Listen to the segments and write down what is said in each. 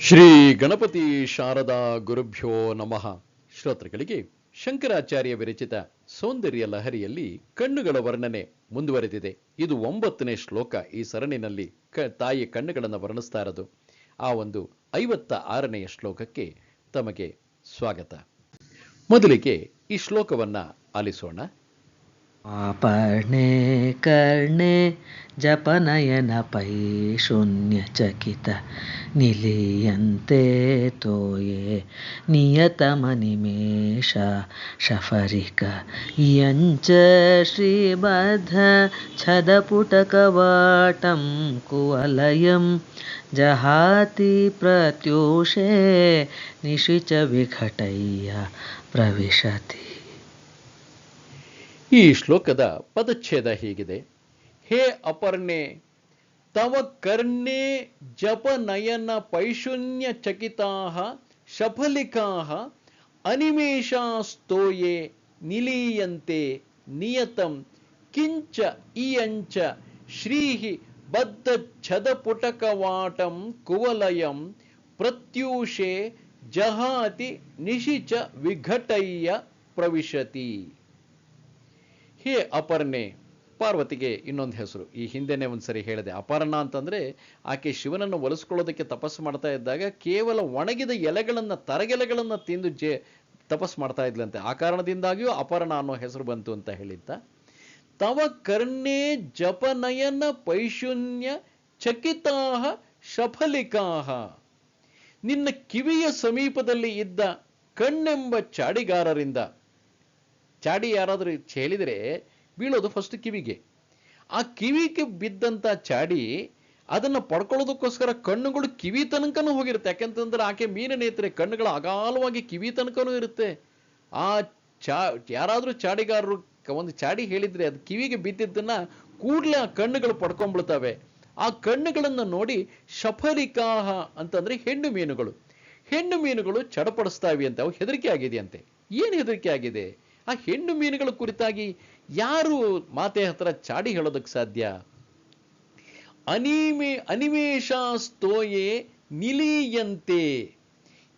ಶ್ರೀ ಗಣಪತಿ ಶಾರದಾ ಗುರುಭ್ಯೋ ನಮಃ. ಶ್ರೋತೃಗಳಿಗೆ ಶಂಕರಾಚಾರ್ಯ ವಿರಚಿತ ಸೌಂದರ್ಯ ಲಹರಿಯಲ್ಲಿ ಕಣ್ಣುಗಳ ವರ್ಣನೆ ಮುಂದುವರೆದಿದೆ. ಇದು ಒಂಬತ್ತನೇ ಶ್ಲೋಕ ಈ ಸರಣಿನಲ್ಲಿ ಕ ತಾಯಿ ಕಣ್ಣುಗಳನ್ನು ವರ್ಣಿಸ್ತಾ ಇರೋದು ಆ ಒಂದು ಐವತ್ತ ಆರನೆಯ ಶ್ಲೋಕಕ್ಕೆ ತಮಗೆ ಸ್ವಾಗತ. ಮೊದಲಿಗೆ ಈ ಶ್ಲೋಕವನ್ನ ಆಲಿಸೋಣ. आपर्णे कर्णे जपनयनपैशून्यचकित निलीयन्ते तोये नियतमनिमेष, शफरिक। श्रीबद्ध छदपुटकवाटं कुवलयं, जहाति प्रत्यूषे निशिच विघटय्य प्रविशति। ಈ ಶ್ಲೋಕದ ಪದಚ್ಛೇದ ಹೀಗಿದೆ. ಹೇ ಅಪರ್ಣೆ, ತವ ಕರ್ಣೆ ಜಪನಯನ ಪೈಶೂನ್ಯ ಚಕಿತಾ ಶಫಲಿಕಾ ಅನಿಮೇಷಾಸ್ತೋಯೆ ನಿಲೀಯಂತೆ ನಿಯತಂ, ಕಿಂಚ ಇಯಂಚ ಶ್ರೀಹಿ ಬದ್ಧ ಛದಪುಟಕವಾಟಂ ಕುವಲಯಂ, ಪ್ರತ್ಯೂಷೆ ಜಹಾತಿ ನಿಶಿಚ ವಿಘಟಯ್ಯ ಪ್ರವಿಶತಿ. ಹೇ ಅಪರ್ಣೆ. ಪಾರ್ವತಿಗೆ ಇನ್ನೊಂದು ಹೆಸರು. ಈ ಹಿಂದೆನೆ ಒಂದ್ಸರಿ ಹೇಳಿದೆ. ಅಪರ್ಣ ಅಂತಂದರೆ ಆಕೆ ಶಿವನನ್ನು ಒಲಿಸ್ಕೊಳ್ಳೋದಕ್ಕೆ ತಪಸ್ಸು ಮಾಡ್ತಾ ಇದ್ದಾಗ ಕೇವಲ ಒಣಗಿದ ಎಲೆಗಳನ್ನು, ತರಗೆಲೆಗಳನ್ನು ತಿಂದು ಜೇ ತಪಸ್ಸು ಮಾಡ್ತಾ ಇದ್ಲಂತೆ. ಆ ಕಾರಣದಿಂದಾಗಿಯೂ ಅಪರ್ಣ ಅನ್ನೋ ಹೆಸರು ಬಂತು ಅಂತ ಹೇಳಿದ್ದ. ತವ ಕರ್ಣೆ ಜಪನಯನ ಪೈಶೂನ್ಯ ಚಕಿತಾಹ ಶಫಲಿಕಾಹ. ನಿನ್ನ ಕಿವಿಯ ಸಮೀಪದಲ್ಲಿ ಇದ್ದ ಕಣ್ಣೆಂಬ ಚಾಡಿಗಾರರಿಂದ ಚಾಡಿ ಯಾರಾದರೂ ಹೇಳಿದರೆ ಬೀಳೋದು ಫಸ್ಟ್ ಕಿವಿಗೆ. ಆ ಕಿವಿಗೆ ಬಿದ್ದಂಥ ಚಾಡಿ ಅದನ್ನ ಪಡ್ಕೊಳ್ಳೋದಕ್ಕೋಸ್ಕರ ಕಣ್ಣುಗಳು ಕಿವಿ ತನಕನೂ ಹೋಗಿರುತ್ತೆ. ಯಾಕೆಂತಂದ್ರೆ ಆಕೆ ಮೀನ ನೇತ್ರೆ ಕಣ್ಣುಗಳು ಅಗಾಲವಾಗಿ ಕಿವಿ ತನಕನೂ ಇರುತ್ತೆ. ಆ ಚಾ ಯಾರಾದರೂ ಚಾಡಿಗಾರರು ಒಂದು ಚಾಡಿ ಹೇಳಿದರೆ ಅದು ಕಿವಿಗೆ ಬಿದ್ದಿದ್ದನ್ನ ಕೂಡಲೇ ಆ ಕಣ್ಣುಗಳು ಪಡ್ಕೊಂಡ್ಬಿಡ್ತವೆ ಆ ಕಣ್ಣುಗಳನ್ನು ನೋಡಿ ಶಫರಿಕಾಹ ಅಂತಂದ್ರೆ ಹೆಣ್ಣು ಮೀನುಗಳು. ಹೆಣ್ಣು ಮೀನುಗಳು ಚಡಪಡಿಸ್ತಾವೆ ಅಂತ ಅವು ಹೆದರಿಕೆ ಆಗಿದೆಯಂತೆ. ಏನು ಹೆದರಿಕೆ ಆಗಿದೆ? ಆ ಹೆಣ್ಣು ಮೀನುಗಳ ಕುರಿತಾಗಿ ಯಾರು ಮಾತೆ ಹತ್ರ ಚಾಡಿ ಹೇಳೋದಕ್ಕೆ ಸಾಧ್ಯ? ಅನಿಮೆ ಅನಿಮೇಷಾಸ್ತೋಯೆ ನಿಲಿಯಂತೆ.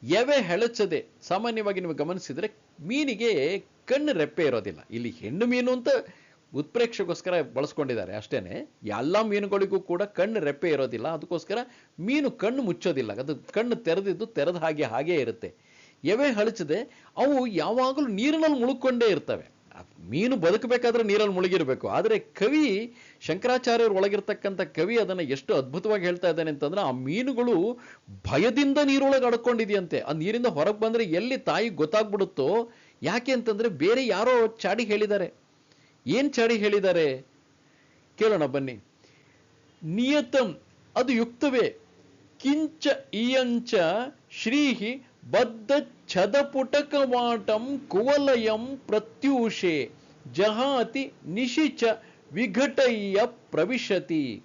ಎವೆ ಹೆಳಚದೆ. ಸಾಮಾನ್ಯವಾಗಿ ನೀವು ಗಮನಿಸಿದರೆ ಮೀನಿಗೆ ಕಣ್ಣು ರೆಪ್ಪೆ ಇರೋದಿಲ್ಲ. ಇಲ್ಲಿ ಹೆಣ್ಣು ಮೀನು ಅಂತ ಉತ್ಪ್ರೇಕ್ಷೆಗೋಸ್ಕರ ಬಳಸ್ಕೊಂಡಿದ್ದಾರೆ ಅಷ್ಟೇನೆ. ಎಲ್ಲ ಮೀನುಗಳಿಗೂ ಕೂಡ ಕಣ್ಣು ರೆಪ್ಪೆ ಇರೋದಿಲ್ಲ. ಅದಕ್ಕೋಸ್ಕರ ಮೀನು ಕಣ್ಣು ಮುಚ್ಚೋದಿಲ್ಲ. ಅದು ಕಣ್ಣು ತೆರೆದಿದ್ದು ತೆರೆದ ಹಾಗೆ ಹಾಗೇ ಇರುತ್ತೆ. ಎವೆ ಹಳಚದೆ, ಅವು ಯಾವಾಗಲೂ ನೀರಿನಲ್ಲಿ ಮುಳುಕೊಂಡೇ ಇರ್ತವೆ. ಮೀನು ಬದುಕಬೇಕಾದ್ರೆ ನೀರಲ್ಲಿ ಮುಳುಗಿರಬೇಕು. ಆದರೆ ಕವಿ ಶಂಕರಾಚಾರ್ಯರ ಒಳಗಿರ್ತಕ್ಕಂಥ ಕವಿ ಅದನ್ನ ಎಷ್ಟು ಅದ್ಭುತವಾಗಿ ಹೇಳ್ತಾ ಇದ್ದಾನೆ ಅಂತಂದ್ರೆ, ಆ ಮೀನುಗಳು ಭಯದಿಂದ ನೀರೊಳಗೆ ಅಡ್ಕೊಂಡಿದೆಯಂತೆ. ಆ ನೀರಿಂದ ಹೊರಗೆ ಬಂದ್ರೆ ಎಲ್ಲಿ ತಾಯಿ ಗೊತ್ತಾಗ್ಬಿಡುತ್ತೋ, ಯಾಕೆ ಅಂತಂದ್ರೆ ಬೇರೆ ಯಾರೋ ಚಾಡಿ ಹೇಳಿದ್ದಾರೆ. ಏನ್ ಚಾಡಿ ಹೇಳಿದ್ದಾರೆ? ಕೇಳೋಣ ಬನ್ನಿ. ನಿಯತಂ ಅದು ಯುಕ್ತವೇ, ಕಿಂಚ ಇಯಂಚ ಶ್ರೀಹಿ ಬದ್ಧ ಛದಪುಟಕವಾಟಂ ಕುವಲಯಂ ಪ್ರತ್ಯೂಷೆ ಜಹಾತಿ ನಿಶಿಚ ವಿಘಟಯ್ಯ ಪ್ರವಿಶತಿ.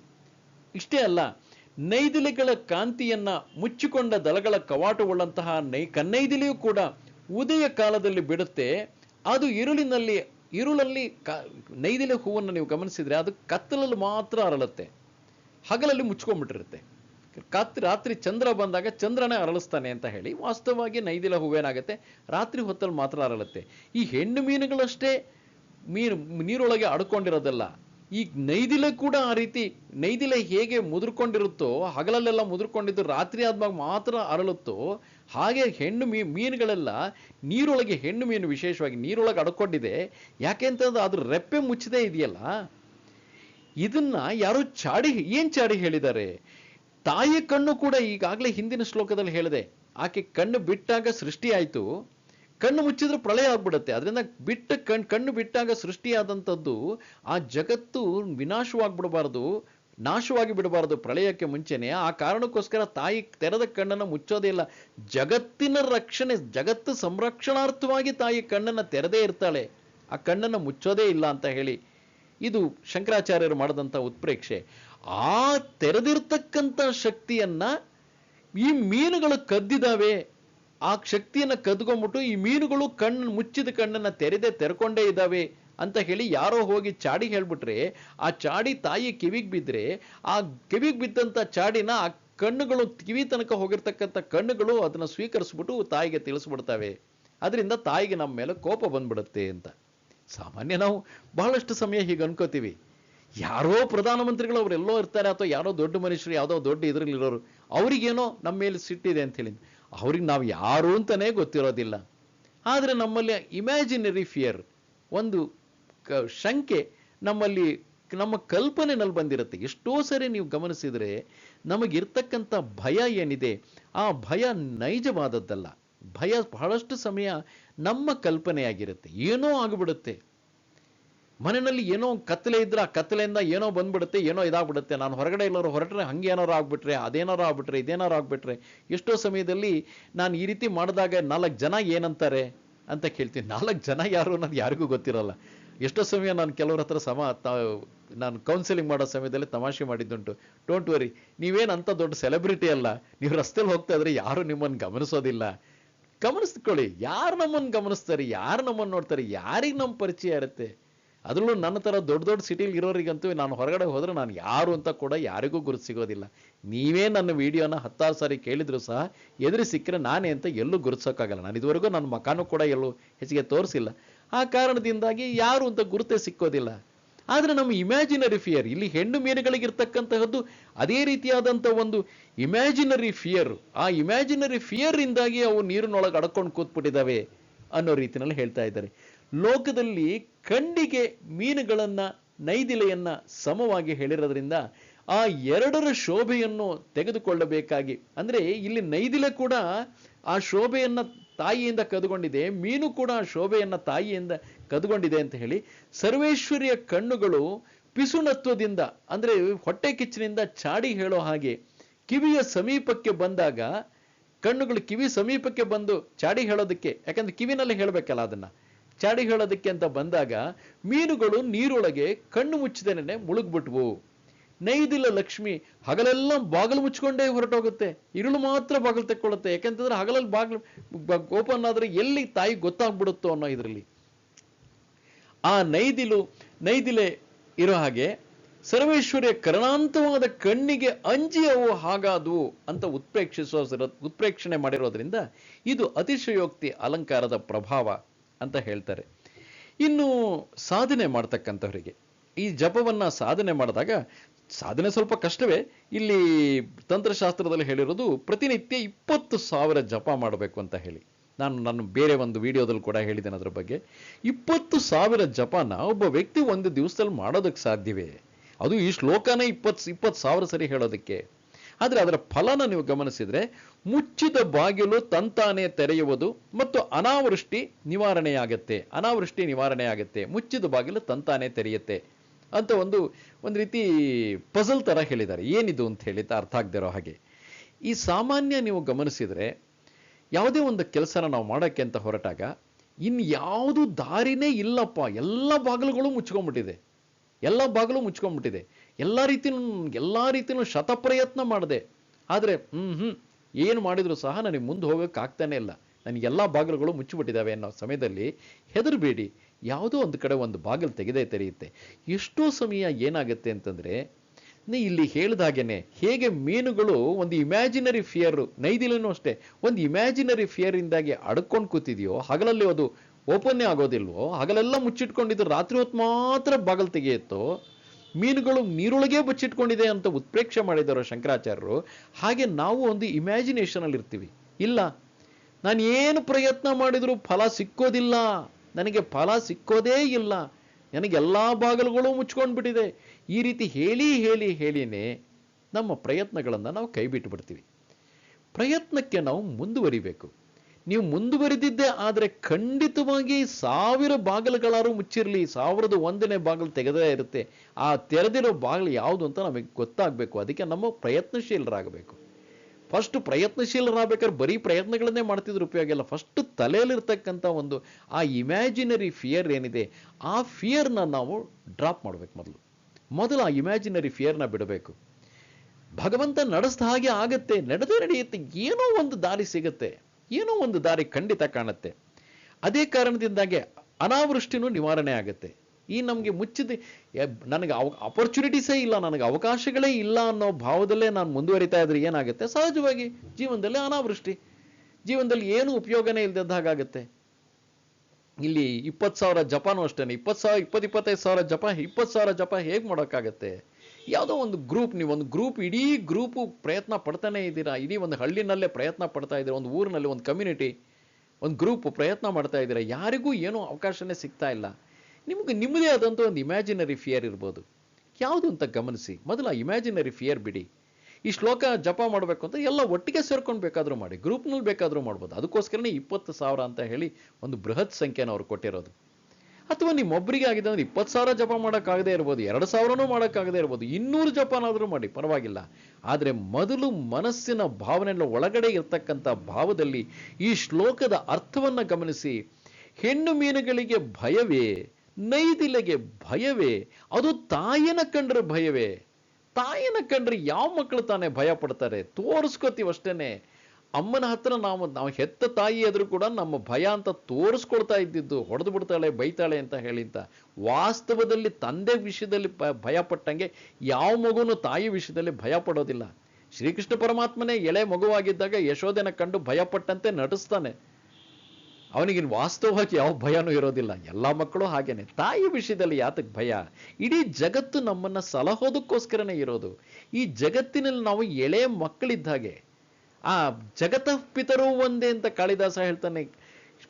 ಇಷ್ಟೇ ಅಲ್ಲ, ನೈದಿಲೆಗಳ ಕಾಂತಿಯನ್ನ ಮುಚ್ಚಿಕೊಂಡ ದಳಗಳ ಕವಾಟವುಳ್ಳಂತಹ ನೈ ಕನ್ನೈದಿಲಿಯೂ ಕೂಡ ಉದಯ ಕಾಲದಲ್ಲಿ ಬಿಡುತ್ತೆ. ಅದು ಇರುಳಿನಲ್ಲಿ, ಇರುಳಲ್ಲಿ ಕ, ನೈದಿಲೆ ಹೂವನ್ನು ನೀವು ಗಮನಿಸಿದರೆ ಅದು ಕತ್ತಲಲ್ಲಿ ಮಾತ್ರ ಅರಳುತ್ತೆ. ಹಗಲಲ್ಲಿ ಮುಚ್ಕೊಂಡ್ಬಿಟ್ಟಿರುತ್ತೆ. ಕಾತ್ರಿ ರಾತ್ರಿ ಚಂದ್ರ ಬಂದಾಗ ಚಂದ್ರನೇ ಅರಳಿಸ್ತಾನೆ ಅಂತ ಹೇಳಿ ವಾಸ್ತವವಾಗಿ ನೈದಿಲ ಹೂವೇನಾಗುತ್ತೆ? ರಾತ್ರಿ ಹೊತ್ತಲ್ಲಿ ಮಾತ್ರ ಅರಳುತ್ತೆ. ಈ ಹೆಣ್ಣು ಮೀನುಗಳಷ್ಟೇ ಮೀನು, ನೀರೊಳಗೆ ಅಡ್ಕೊಂಡಿರೋದಲ್ಲ ಈ ನೈದಿಲೆ ಕೂಡ ಆ ರೀತಿ ನೈದಿಲೆ ಹೇಗೆ ಮುದುರ್ಕೊಂಡಿರುತ್ತೋ, ಹಗಲಲ್ಲೆಲ್ಲ ಮುದುರ್ಕೊಂಡಿದ್ದು ರಾತ್ರಿ ಆದ್ಮಾಗ ಮಾತ್ರ ಅರಳುತ್ತೋ, ಹಾಗೆ ಹೆಣ್ಣು ಮೀ, ಮೀನುಗಳೆಲ್ಲ ನೀರೊಳಗೆ, ಹೆಣ್ಣು ಮೀನು ವಿಶೇಷವಾಗಿ ನೀರೊಳಗೆ ಅಡ್ಕೊಂಡಿದೆ ಯಾಕೆ ಅಂತಂದ್ರೆ ಅದ್ರ ರೆಪ್ಪೆ ಮುಚ್ಚದೇ ಇದೆಯಲ್ಲ? ಇದನ್ನ ಯಾರು ಚಾಡಿ, ಏನ್ ಚಾಡಿ ಹೇಳಿದ್ದಾರೆ? ತಾಯಿಯ ಕಣ್ಣು ಕೂಡ ಈಗಾಗಲೇ ಹಿಂದಿನ ಶ್ಲೋಕದಲ್ಲಿ ಹೇಳಿದೆ. ಆಕೆ ಕಣ್ಣು ಬಿಟ್ಟಾಗ ಸೃಷ್ಟಿ ಆಯ್ತು ಕಣ್ಣು ಮುಚ್ಚಿದ್ರೆ ಪ್ರಳಯ ಆಗ್ಬಿಡುತ್ತೆ. ಅದರಿಂದ ಬಿಟ್ಟ ಕಣ್ ಕಣ್ಣು ಬಿಟ್ಟಾಗ ಸೃಷ್ಟಿಯಾದಂಥದ್ದು ಆ ಜಗತ್ತು ವಿನಾಶವಾಗ್ಬಿಡಬಾರದು, ನಾಶವಾಗಿ ಬಿಡಬಾರದು ಪ್ರಳಯಕ್ಕೆ ಮುಂಚೆನೆ. ಆ ಕಾರಣಕ್ಕೋಸ್ಕರ ತಾಯಿ ತೆರೆದ ಕಣ್ಣನ್ನು ಮುಚ್ಚೋದೇ ಇಲ್ಲ. ಜಗತ್ತಿನ ರಕ್ಷಣೆ ಜಗತ್ತು ಸಂರಕ್ಷಣಾರ್ಥವಾಗಿ ತಾಯಿ ಕಣ್ಣನ್ನು ತೆರೆದೇ ಇರ್ತಾಳೆ. ಆ ಕಣ್ಣನ್ನು ಮುಚ್ಚೋದೇ ಇಲ್ಲ ಅಂತ ಹೇಳಿ ಇದು ಶಂಕರಾಚಾರ್ಯರು ಮಾಡಿದಂಥ ಉತ್ಪ್ರೇಕ್ಷೆ. ಆ ತೆರೆದಿರ್ತಕ್ಕಂಥ ಶಕ್ತಿಯನ್ನ ಈ ಮೀನುಗಳು ಕದ್ದಿದಾವೆ. ಆ ಶಕ್ತಿಯನ್ನ ಕದ್ಕೊಂಡ್ಬಿಟ್ಟು ಈ ಮೀನುಗಳು ಕಣ್ಣು ಮುಚ್ಚಿದ ಕಣ್ಣನ್ನ ತೆರೆದೇ ತೆರ್ಕೊಂಡೇ ಇದ್ದಾವೆ ಅಂತ ಹೇಳಿ ಯಾರೋ ಹೋಗಿ ಚಾಡಿ ಹೇಳ್ಬಿಟ್ರೆ, ಆ ಚಾಡಿ ತಾಯಿ ಕಿವಿಗೆ ಬಿದ್ರೆ, ಆ ಕಿವಿಗೆ ಬಿದ್ದಂತ ಚಾಡಿನ ಆ ಕಣ್ಣುಗಳು ಕಿವಿ ತನಕ ಹೋಗಿರ್ತಕ್ಕಂಥ ಕಣ್ಣುಗಳು ಅದನ್ನ ಸ್ವೀಕರಿಸ್ಬಿಟ್ಟು ತಾಯಿಗೆ ತಿಳಿಸ್ಬಿಡ್ತವೆ. ಅದರಿಂದ ತಾಯಿಗೆ ನಮ್ಮ ಮೇಲೆ ಕೋಪ ಬಂದ್ಬಿಡುತ್ತೆ ಅಂತ. ಸಾಮಾನ್ಯ ನಾವು ಬಹಳಷ್ಟು ಸಮಯ ಹೀಗೆ ಅನ್ಕೋತೀವಿ. ಯಾರೋ ಪ್ರಧಾನಮಂತ್ರಿಗಳು ಅವರೆಲ್ಲೋ ಇರ್ತಾರೆ ಅಥವಾ ಯಾರೋ ದೊಡ್ಡ ಮನುಷ್ಯರು, ಯಾವುದೋ ದೊಡ್ಡ ಇದರಲ್ಲಿರೋರು, ಅವರಿಗೇನೋ ನಮ್ಮ ಮೇಲೆ ಸಿಟ್ಟಿದೆ ಅಂತ ಅವ್ರಿಗೆ ನಾವು ಯಾರು ಅಂತಲೇ ಗೊತ್ತಿರೋದಿಲ್ಲ. ಆದರೆ ನಮ್ಮಲ್ಲಿ ಇಮ್ಯಾಜಿನರಿ ಫಿಯರ್ ಒಂದು ಕ- ಶಂಕೆ ನಮ್ಮಲ್ಲಿ, ನಮ್ಮ ಕಲ್ಪನೆನಲ್ಲಿ ಬಂದಿರುತ್ತೆ. ಎಷ್ಟೋ ಸರಿ ನೀವು ಗಮನಿಸಿದರೆ ನಮಗಿರ್ತಕ್ಕಂಥ ಭಯ ಏನಿದೆ, ಆ ಭಯ ನೈಜವಾದದ್ದಲ್ಲ. ಭಯ ಬಹಳಷ್ಟು ಸಮಯ ನಮ್ಮ ಕಲ್ಪನೆಯಾಗಿರುತ್ತೆ. ಏನೋ ಆಗಿಬಿಡುತ್ತೆ. ಮನೆಯಲ್ಲಿ ಏನೋ ಕತ್ತಲೆ ಇದ್ರೆ ಆ ಕತ್ತಲೆಯಿಂದ ಏನೋ ಬಂದ್ಬಿಡುತ್ತೆ, ಏನೋ ಇದಾಗ್ಬಿಡುತ್ತೆ. ನಾನು ಹೊರಗಡೆ ಎಲ್ಲರೂ ಹೊರಟ್ರೆ ಹಂಗೆ ಏನಾರು ಆಗ್ಬಿಟ್ರೆ ಅದೇನಾರು ಆಗ್ಬಿಟ್ರೆ ಇದೇನಾರು ಆಗ್ಬಿಟ್ರೆ. ಎಷ್ಟೋ ಸಮಯದಲ್ಲಿ ನಾನು ಈ ರೀತಿ ಮಾಡಿದಾಗ ನಾಲ್ಕು ಜನ ಏನಂತಾರೆ ಅಂತ ಕೇಳ್ತೀನಿ. ನಾಲ್ಕು ಜನ ಯಾರು ಅನ್ನೋದು ಯಾರಿಗೂ ಗೊತ್ತಿರಲ್ಲ. ಎಷ್ಟೋ ಸಮಯ ನಾನು ಕೆಲವ್ರ ಹತ್ರ ಸಮ ನಾನು ಕೌನ್ಸಿಲಿಂಗ್ ಮಾಡೋ ಸಮಯದಲ್ಲಿ ತಮಾಷೆ ಮಾಡಿದ್ದುಂಟು. ಡೋಂಟ್ ವರಿ ನೀವೇನು ಅಂಥ ದೊಡ್ಡ ಸೆಲೆಬ್ರಿಟಿ ಅಲ್ಲ. ನೀವು ರಸ್ತೆಲಿ ಹೋಗ್ತಾ ಇದ್ರೆ ಯಾರು ನಿಮ್ಮನ್ನು ಗಮನಿಸೋದಿಲ್ಲ. ಗಮನಿಸ್ಕೊಳ್ಳಿ. ಯಾರು ನಮ್ಮನ್ನು ಗಮನಿಸ್ತಾರೆ? ಯಾರು ನಮ್ಮನ್ನು ನೋಡ್ತಾರೆ? ಯಾರಿಗೆ ನಮ್ಮ ಪರಿಚಯ ಇರುತ್ತೆ? ಅದರಲ್ಲೂ ನನ್ನ ಥರ ದೊಡ್ಡ ದೊಡ್ಡ ಸಿಟಿಲಿ ಇರೋರಿಗಂತೂ ನಾನು ಹೊರಗಡೆ ಹೋದರೆ ನಾನು ಯಾರು ಅಂತ ಕೂಡ ಯಾರಿಗೂ ಗುರುತು ಸಿಗೋದಿಲ್ಲ. ನೀವೇ ನನ್ನ ವಿಡಿಯೋನ ಹತ್ತಾರು ಸಾರಿ ಕೇಳಿದ್ರು ಸಹ ಎದುರು ಸಿಕ್ಕರೆ ನಾನೇ ಅಂತ ಎಲ್ಲೂ ಗುರುತಿಸೋಕ್ಕಾಗಲ್ಲ. ನಾನು ಇದುವರೆಗೂ ನನ್ನ ಮಕಾನೂ ಕೂಡ ಎಲ್ಲೂ ಹೆಚ್ಚಿಗೆ ತೋರಿಸಿಲ್ಲ. ಆ ಕಾರಣದಿಂದಾಗಿ ಯಾರು ಅಂತ ಗುರುತೇ ಸಿಕ್ಕೋದಿಲ್ಲ. ಆದರೆ ನಮ್ಮ ಇಮ್ಯಾಜಿನರಿ ಫಿಯರ್ ಇಲ್ಲಿ ಹೆಣ್ಣು ಮೀನುಗಳಿಗಿರ್ತಕ್ಕಂತಹದ್ದು ಅದೇ ರೀತಿಯಾದಂಥ ಒಂದು ಇಮ್ಯಾಜಿನರಿ ಫಿಯರ್ ಆ ಇಮ್ಯಾಜಿನರಿ ಫಿಯರ್ ಇಂದಾಗಿ ಅವು ನೀರಿನೊಳಗೆ ಅಡ್ಕೊಂಡು ಕೂತ್ಬಿಟ್ಟಿದ್ದಾವೆ ಅನ್ನೋ ರೀತಿಯಲ್ಲಿ ಹೇಳ್ತಾ ಇದ್ದಾರೆ. ಲೋಕದಲ್ಲಿ ಕಣ್ಣಿಗೆ ಮೀನುಗಳನ್ನ, ನೈದಿಲೆಯನ್ನ ಸಮವಾಗಿ ಹೇಳಿರೋದ್ರಿಂದ ಆ ಎರಡರ ಶೋಭೆಯನ್ನು ತೆಗೆದುಕೊಳ್ಳಬೇಕಾಗಿ. ಅಂದ್ರೆ ಇಲ್ಲಿ ನೈದಿಲೆ ಕೂಡ ಆ ಶೋಭೆಯನ್ನ ತಾಯಿಯಿಂದ ಕದ್ಕೊಂಡಿದೆ ಮೀನು ಕೂಡ ಆ ಶೋಭೆಯನ್ನ ತಾಯಿಯಿಂದ ಕದ್ಕೊಂಡಿದೆ ಅಂತ ಹೇಳಿ ಸರ್ವೇಶ್ವರಿಯ ಕಣ್ಣುಗಳು ಪಿಸುನತ್ವದಿಂದ ಅಂದ್ರೆ ಹೊಟ್ಟೆ ಕಿಚ್ಚಿನಿಂದ ಚಾಡಿ ಹೇಳೋ ಹಾಗೆ ಕಿವಿಯ ಸಮೀಪಕ್ಕೆ ಬಂದಾಗ ಕಣ್ಣುಗಳು ಕಿವಿ ಸಮೀಪಕ್ಕೆ ಬಂದು ಚಾಡಿ ಹೇಳೋದಕ್ಕೆ, ಯಾಕಂದ್ರೆ ಕಿವಿನಲ್ಲಿ ಹೇಳಬೇಕಲ್ಲ ಅದನ್ನ. ಚಾಡಿ ಹೇಳೋದಕ್ಕೆ ಅಂತ ಬಂದಾಗ, ಮೀನುಗಳು ನೀರೊಳಗೆ ಕಣ್ಣು ಮುಚ್ಚದೇನೆ ಮುಳುಗ್ಬಿಟ್ವು. ನೈದಿಲ ಲಕ್ಷ್ಮಿ, ಹಗಲೆಲ್ಲ ಬಾಗಿಲು ಮುಚ್ಕೊಂಡೇ ಹೊರಟೋಗುತ್ತೆ. ಇರುಳು ಮಾತ್ರ ಬಾಗಿಲು ತೆಕ್ಕೊಳ್ಳುತ್ತೆ. ಯಾಕೆಂತಂದ್ರೆ ಹಗಲಲ್ಲಿ ಬಾಗಿಲು ಓಪನ್ ಆದ್ರೆ ಎಲ್ಲಿ ತಾಯಿ ಗೊತ್ತಾಗ್ಬಿಡುತ್ತೋ ಅನ್ನೋ ಇದರಲ್ಲಿ. ಆ ನೈದಿಲು, ನೈದಿಲೆ ಇರೋ ಹಾಗೆ, ಸರ್ವೇಶ್ವರಿಯ, ಕರಣಾಂತವಾದ ಕಣ್ಣಿಗೆ ಅಂಜಿ ಅವು ಹಾಗಾದವು ಅಂತ ಉತ್ಪ್ರೇಕ್ಷಿಸೋ ಉತ್ಪ್ರೇಕ್ಷಣೆ ಮಾಡಿರೋದ್ರಿಂದ ಇದು ಅತಿಶಯೋಕ್ತಿ ಅಲಂಕಾರದ ಪ್ರಭಾವ. ಅಂತ ಹೇಳ್ತಾರೆ. ಇನ್ನು ಸಾಧನೆ ಮಾಡ್ತಕ್ಕಂಥವರಿಗೆ, ಈ ಜಪವನ್ನ ಸಾಧನೆ ಮಾಡಿದಾಗ, ಸಾಧನೆ ಸ್ವಲ್ಪ ಕಷ್ಟವೇ, ಇಲ್ಲಿ ತಂತ್ರಶಾಸ್ತ್ರದಲ್ಲಿ ಹೇಳಿರೋದು ಪ್ರತಿನಿತ್ಯ ಇಪ್ಪತ್ತು ಸಾವಿರ ಜಪ ಮಾಡಬೇಕು ಅಂತ ಹೇಳಿ. ನಾನು ನಾನು ಬೇರೆ ಒಂದು ವಿಡಿಯೋದಲ್ಲಿ ಕೂಡ ಹೇಳಿದ್ದೇನೆ ಅದರ ಬಗ್ಗೆ. ಇಪ್ಪತ್ತು ಸಾವಿರ ಜಪನ ಒಬ್ಬ ವ್ಯಕ್ತಿ ಒಂದು ದಿವಸದಲ್ಲಿ ಮಾಡೋದಕ್ಕೆ ಸಾಧ್ಯವೇ? ಅದು ಈ ಶ್ಲೋಕನೇ ಇಪ್ಪತ್ತು ಇಪ್ಪತ್ತು ಸಾವಿರ ಸರಿ ಹೇಳೋದಕ್ಕೆ. ಆದರೆ ಅದರ ಫಲನ ನೀವು ಗಮನಿಸಿದರೆ ಮುಚ್ಚಿದ ಬಾಗಿಲು ತಂತಾನೆ ತೆರೆಯುವುದು ಮತ್ತು ಅನಾವೃಷ್ಟಿ ನಿವಾರಣೆಯಾಗತ್ತೆ. ಅನಾವೃಷ್ಟಿ ನಿವಾರಣೆಯಾಗತ್ತೆ. ಮುಚ್ಚಿದ ಬಾಗಿಲು ತಂತಾನೆ ತೆರೆಯುತ್ತೆ ಅಂತ ಒಂದು ಒಂದು ರೀತಿ ಪಜಲ್ ಥರ ಹೇಳಿದ್ದಾರೆ. ಏನಿದು ಅಂತ ಹೇಳಿ ಅರ್ಥ ಆಗದಿರೋ ಹಾಗೆ. ಈ ಸಾಮಾನ್ಯ ನೀವು ಗಮನಿಸಿದರೆ ಯಾವುದೇ ಒಂದು ಕೆಲಸನ ನಾವು ಮಾಡೋಕ್ಕೆ ಅಂತ ಹೊರಟಾಗ ಇನ್ನು ಯಾವುದು ದಾರಿನೇ ಇಲ್ಲಪ್ಪ. ಎಲ್ಲ ಬಾಗಿಲುಗಳು ಮುಚ್ಕೊಂಡ್ಬಿಟ್ಟಿದೆ. ಎಲ್ಲ ಬಾಗಿಲು ಮುಚ್ಕೊಂಡ್ಬಿಟ್ಟಿದೆ. ಎಲ್ಲ ರೀತಿನೂ, ಎಲ್ಲ ರೀತಿಯೂ ಶತಪ್ರಯತ್ನ ಮಾಡಿದೆ. ಆದರೆ ಹ್ಞೂ ಹ್ಞೂ ಏನು ಮಾಡಿದರೂ ಸಹ ನನಗೆ ಮುಂದೆ ಹೋಗೋಕೆ ಆಗ್ತಾನೆ ಇಲ್ಲ. ನನಗೆ ಎಲ್ಲ ಬಾಗಿಲುಗಳು ಮುಚ್ಚಿಬಿಟ್ಟಿದ್ದಾವೆ ಅನ್ನೋ ಸಮಯದಲ್ಲಿ ಹೆದರಬೇಡಿ. ಯಾವುದೋ ಒಂದು ಕಡೆ ಒಂದು ಬಾಗಿಲು ತೆಗೆದೇ ತೆರೆಯುತ್ತೆ. ಎಷ್ಟೋ ಸಮಯ ಏನಾಗುತ್ತೆ ಅಂತಂದರೆ, ನೀ ಇಲ್ಲಿ ಹೇಳಿದಾಗೇನೆ ಹೇಗೆ ಮೀನುಗಳು ಒಂದು ಇಮ್ಯಾಜಿನರಿ ಫಿಯರು ನೈದಿಲೂ ಅಷ್ಟೇ, ಒಂದು ಇಮ್ಯಾಜಿನರಿ ಫಿಯರಿಂದಾಗಿ ಅಡ್ಕೊಂಡು ಕೂತಿದೆಯೋ, ಹಗಲಲ್ಲಿ ಅದು ಓಪನ್ನೇ ಆಗೋದಿಲ್ವೋ, ಹಗಲೆಲ್ಲ ಮುಚ್ಚಿಟ್ಕೊಂಡಿದ್ದು ರಾತ್ರಿ ಹೊತ್ತು ಮಾತ್ರ ಬಾಗಿಲು ತೆಗೆಯುತ್ತೋ ಮೀನುಗಳು ನೀರೊಳಗೆ ಬಚ್ಚಿಟ್ಕೊಂಡಿದೆ ಅಂತ ಉತ್ಪ್ರೇಕ್ಷೆ ಮಾಡಿದಾರೋ ಶಂಕರಾಚಾರ್ಯರು, ಹಾಗೆ ನಾವು ಒಂದು ಇಮ್ಯಾಜಿನೇಷನ್ ಅಲ್ಲಿ ಇರ್ತೀವಿ. ಇಲ್ಲ, ನಾನು ಏನು ಪ್ರಯತ್ನ ಮಾಡಿದರೂ ಫಲ ಸಿಕ್ಕೋದಿಲ್ಲ. ನನಗೆ ಫಲ ಸಿಕ್ಕೋದೇ ಇಲ್ಲ. ನನಗೆ ಎಲ್ಲ ಬಾಗಿಲುಗಳು ಮುಚ್ಕೊಂಡ್ಬಿಟ್ಟಿದೆ. ಈ ರೀತಿ ಹೇಳಿ ಹೇಳಿ ಹೇಳಿನೇ ನಮ್ಮ ಪ್ರಯತ್ನಗಳನ್ನು ನಾವು ಕೈ ಬಿಟ್ಟು ಬಿಡ್ತೀವಿ. ಪ್ರಯತ್ನಕ್ಕೆ ನಾವು ಮುಂದುವರಿಬೇಕು. ನೀವು ಮುಂದುವರಿದಿದ್ದೆ ಆದರೆ ಖಂಡಿತವಾಗಿ ಸಾವಿರ ಬಾಗಿಲುಗಳಾರು ಮುಚ್ಚಿರಲಿ, ಸಾವಿರದ ಒಂದನೇ ಬಾಗಿಲು ತೆಗೆದೇ ಇರುತ್ತೆ. ಆ ತೆರೆದಿರೋ ಬಾಗಿಲು ಯಾವುದು ಅಂತ ನಮಗೆ ಗೊತ್ತಾಗಬೇಕು. ಅದಕ್ಕೆ ನಮ್ಮ ಪ್ರಯತ್ನಶೀಲರಾಗಬೇಕು. ಫಸ್ಟ್ ಪ್ರಯತ್ನಶೀಲರಾಗಬೇಕಾದ್ರೆ ಬರೀ ಪ್ರಯತ್ನಗಳನ್ನೇ ಮಾಡ್ತಿದ್ರು ಉಪಯೋಗ ಇಲ್ಲ. ಫಸ್ಟ್ ತಲೆಯಲ್ಲಿರ್ತಕ್ಕಂಥ ಒಂದು, ಆ ಇಮ್ಯಾಜಿನರಿ ಫಿಯರ್ ಏನಿದೆ, ಆ ಫಿಯರ್ನ ನಾವು ಡ್ರಾಪ್ ಮಾಡಬೇಕು ಮೊದಲು. ಮೊದಲು ಆ ಇಮ್ಯಾಜಿನರಿ ಫಿಯರ್ನ ಬಿಡಬೇಕು. ಭಗವಂತ ನಡೆಸ್ದ ಹಾಗೆ ಆಗುತ್ತೆ, ನಡೆದೇ ನಡೆಯುತ್ತೆ, ಏನೋ ಒಂದು ದಾರಿ ಸಿಗುತ್ತೆ. ಏನೋ ಒಂದು ದಾರಿ ಖಂಡಿತ ಕಾಣುತ್ತೆ. ಅದೇ ಕಾರಣದಿಂದಾಗೆ ಅನಾವೃಷ್ಟಿನೂ ನಿವಾರಣೆ ಆಗುತ್ತೆ. ಈ ನಮಗೆ ಮುಚ್ಚಿದ ನನಗೆ ಅವ ಅಪರ್ಚುನಿಟೀಸೇ ಇಲ್ಲ, ನನಗೆ ಅವಕಾಶಗಳೇ ಇಲ್ಲ ಅನ್ನೋ ಭಾವದಲ್ಲೇ ನಾನು ಮುಂದುವರಿತಾ ಇದ್ರೆ ಏನಾಗುತ್ತೆ? ಸಹಜವಾಗಿ ಜೀವನದಲ್ಲಿ ಅನಾವೃಷ್ಟಿ. ಜೀವನದಲ್ಲಿ ಏನು ಉಪಯೋಗನೇ ಇಲ್ಲದ ಹಾಗಾಗುತ್ತೆ. ಇಲ್ಲಿ ಇಪ್ಪತ್ತು ಸಾವಿರ ಜಪಾನು ಅಷ್ಟೇ ಇಪ್ಪತ್ತು ಸಾವಿರ, ಇಪ್ಪತ್ತು ಇಪ್ಪತ್ತೈದು ಸಾವಿರ ಜಪ, ಇಪ್ಪತ್ತು ಸಾವಿರ ಜಪ ಹೇಗೆ ಮಾಡೋಕ್ಕಾಗತ್ತೆ? ಯಾವುದೋ ಒಂದು ಗ್ರೂಪ್, ನೀವು ಒಂದು ಗ್ರೂಪ್, ಇಡೀ ಗ್ರೂಪು ಪ್ರಯತ್ನ ಪಡ್ತಾನೆ ಇದ್ದೀರಾ? ಇಡೀ ಒಂದು ಹಳ್ಳಿನಲ್ಲೇ ಪ್ರಯತ್ನ ಪಡ್ತಾ ಇದ್ದೀರಾ? ಒಂದು ಊರಿನಲ್ಲಿ ಒಂದು ಕಮ್ಯುನಿಟಿ ಒಂದು ಗ್ರೂಪ್ ಪ್ರಯತ್ನ ಮಾಡ್ತಾ ಇದ್ದೀರಾ? ಯಾರಿಗೂ ಏನೂ ಅವಕಾಶನೇ ಸಿಗ್ತಾ ಇಲ್ಲ. ನಿಮಗೆ ನಿಮ್ಮದೇ ಆದಂಥ ಒಂದು ಇಮ್ಯಾಜಿನರಿ ಫಿಯರ್ ಇರ್ಬೋದು. ಯಾವುದು ಅಂತ ಗಮನಿಸಿ. ಮೊದಲು ಇಮ್ಯಾಜಿನರಿ ಫಿಯರ್ ಬಿಡಿ. ಈ ಶ್ಲೋಕ ಜಪ ಮಾಡಬೇಕು ಅಂತ ಎಲ್ಲ ಒಟ್ಟಿಗೆ ಸೇರ್ಕೊಂಡು ಬೇಕಾದರೂ ಮಾಡಿ. ಗ್ರೂಪ್ನಲ್ಲಿ ಬೇಕಾದರೂ ಮಾಡ್ಬೋದು. ಅದಕ್ಕೋಸ್ಕರನೇ ಇಪ್ಪತ್ತು ಸಾವಿರ ಅಂತ ಹೇಳಿ ಒಂದು ಬೃಹತ್ ಸಂಖ್ಯೆನ ಅವ್ರು ಕೊಟ್ಟಿರೋದು. ಅಥವಾ ನಿಮ್ಮೊಬ್ಬರಿಗೆ ಆಗಿದೆ ಅಂದ್ರೆ ಇಪ್ಪತ್ತು ಸಾವಿರ ಜಪ ಮಾಡೋಕ್ಕಾಗದೇ ಇರ್ಬೋದು, ಎರಡು ಸಾವಿರನೂ ಮಾಡೋಕ್ಕಾಗದೇ ಇರ್ಬೋದು, ಇನ್ನೂರು ಜಪನಾದರೂ ಮಾಡಿ, ಪರವಾಗಿಲ್ಲ. ಆದರೆ ಮೊದಲು ಮನಸ್ಸಿನ ಭಾವನೆಗಳ ಒಳಗಡೆ ಇರತಕ್ಕಂಥ ಭಾವದಲ್ಲಿ ಈ ಶ್ಲೋಕದ ಅರ್ಥವನ್ನು ಗಮನಿಸಿ. ಹೆಣ್ಣು ಮೀನುಗಳಿಗೆ ಭಯವೇ, ನೈದಿಲೆಗೆ ಭಯವೇ, ಅದು ತಾಯಿನ ಕಂಡ್ರೆ ಭಯವೇ. ತಾಯಿನ ಕಂಡ್ರೆ ಯಾವ ಮಕ್ಕಳು ತಾನೇ ಭಯ ಪಡ್ತಾರೆ? ತೋರಿಸ್ಕೋತೀವಿ ಅಷ್ಟೇನೆ. ಅಮ್ಮನ ಹತ್ರ ನಾವು ನಾವು ಹೆತ್ತ ತಾಯಿ ಆದರೂ ಕೂಡ ನಮ್ಮ ಭಯ ಅಂತ ತೋರಿಸ್ಕೊಳ್ತಾ ಇದ್ದಿದ್ದು, ಹೊಡೆದು ಬಿಡ್ತಾಳೆ, ಬೈತಾಳೆ ಅಂತ ಹೇಳಿ ಅಂತ ವಾಸ್ತವದಲ್ಲಿ ತಂದೆ ವಿಷಯದಲ್ಲಿ ಭಯ ಪಟ್ಟಂಗೆ ಯಾವ ಮಗುನೂ ತಾಯಿ ವಿಷಯದಲ್ಲಿ ಭಯ ಪಡೋದಿಲ್ಲ. ಶ್ರೀಕೃಷ್ಣ ಪರಮಾತ್ಮನೇ ಎಳೆ ಮಗುವಾಗಿದ್ದಾಗ ಯಶೋಧನ ಕಂಡು ಭಯಪಟ್ಟಂತೆ ನಟಿಸ್ತಾನೆ. ಅವನಿಗಿನ್ ವಾಸ್ತವವಾಗಿ ಯಾವ ಭಯನೂ ಇರೋದಿಲ್ಲ. ಎಲ್ಲ ಮಕ್ಕಳು ಹಾಗೇನೆ. ತಾಯಿ ವಿಷಯದಲ್ಲಿ ಯಾತಕ್ಕೆ ಭಯ? ಇಡೀ ಜಗತ್ತು ನಮ್ಮನ್ನ ಸಲಹೋದಕ್ಕೋಸ್ಕರನೇ ಇರೋದು. ಈ ಜಗತ್ತಿನಲ್ಲಿ ನಾವು ಎಳೆ ಮಕ್ಕಳಿದ್ದ ಆ ಜಗತ ಪಿತರು ಒಂದೇ ಅಂತ ಕಾಳಿದಾಸ ಹೇಳ್ತಾನೆ.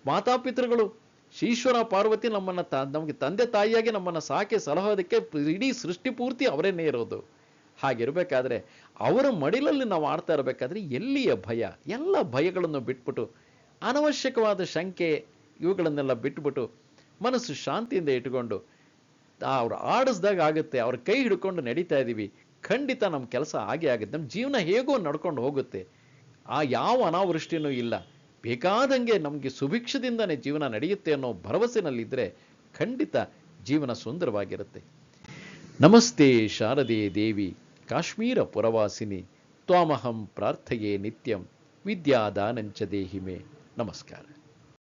ಮಾತಾಪಿತೃಗಳು, ಈಶ್ವರ ಪಾರ್ವತಿ ನಮ್ಮನ್ನ ತ- ನಮಗೆ ತಂದೆ ತಾಯಿಯಾಗಿ ನಮ್ಮನ್ನ ಸಾಕಿ ಸಲಹೋದಕ್ಕೆ ಇಡೀ ಸೃಷ್ಟಿ ಪೂರ್ತಿ ಅವರೇನೇ ಇರೋದು. ಹಾಗಿರ್ಬೇಕಾದ್ರೆ ಅವರ ಮಡಿಲಲ್ಲಿ ನಾವು ಆಡ್ತಾ ಇರಬೇಕಾದ್ರೆ ಎಲ್ಲಿಯ ಭಯ? ಎಲ್ಲ ಭಯಗಳನ್ನು ಬಿಟ್ಬಿಟ್ಟು, ಅನವಶ್ಯಕವಾದ ಶಂಕೆ ಇವುಗಳನ್ನೆಲ್ಲ ಬಿಟ್ಬಿಟ್ಟು ಮನಸ್ಸು ಶಾಂತಿಯಿಂದ ಇಟ್ಕೊಂಡು ಅವ್ರು ಆಡಿಸ್ದಾಗ ಆಗುತ್ತೆ, ಅವ್ರ ಕೈ ಹಿಡ್ಕೊಂಡು ನಡೀತಾ ಇದ್ದೀವಿ ಖಂಡಿತ ನಮ್ಮ ಕೆಲಸ ಹಾಗೆ ಆಗುತ್ತೆ. ನಮ್ಮ ಜೀವನ ಹೇಗೋ ನಡ್ಕೊಂಡು ಹೋಗುತ್ತೆ. ಆ ಯಾವ ಅನಾವೃಷ್ಟಿನೂ ಇಲ್ಲ. ಬೇಕಾದಂಗೆ ನಮಗೆ ಸುಭಿಕ್ಷದಿಂದನೇ ಜೀವನ ನಡೆಯುತ್ತೆ ಅನ್ನೋ ಭರವಸೆನಲ್ಲಿದ್ದರೆ ಖಂಡಿತ ಜೀವನ ಸುಂದರವಾಗಿರುತ್ತೆ. ನಮಸ್ತೆ ಶಾರದೆ ದೇವಿ, ಕಾಶ್ಮೀರ ಪುರವಾಸಿನಿ, ತ್ವಾಮಹಂ ಪ್ರಾರ್ಥೆಯೇ ನಿತ್ಯಂ, ವಿದ್ಯಾದಾನಂಚ ದೇಹಿಮೆ. ನಮಸ್ಕಾರ.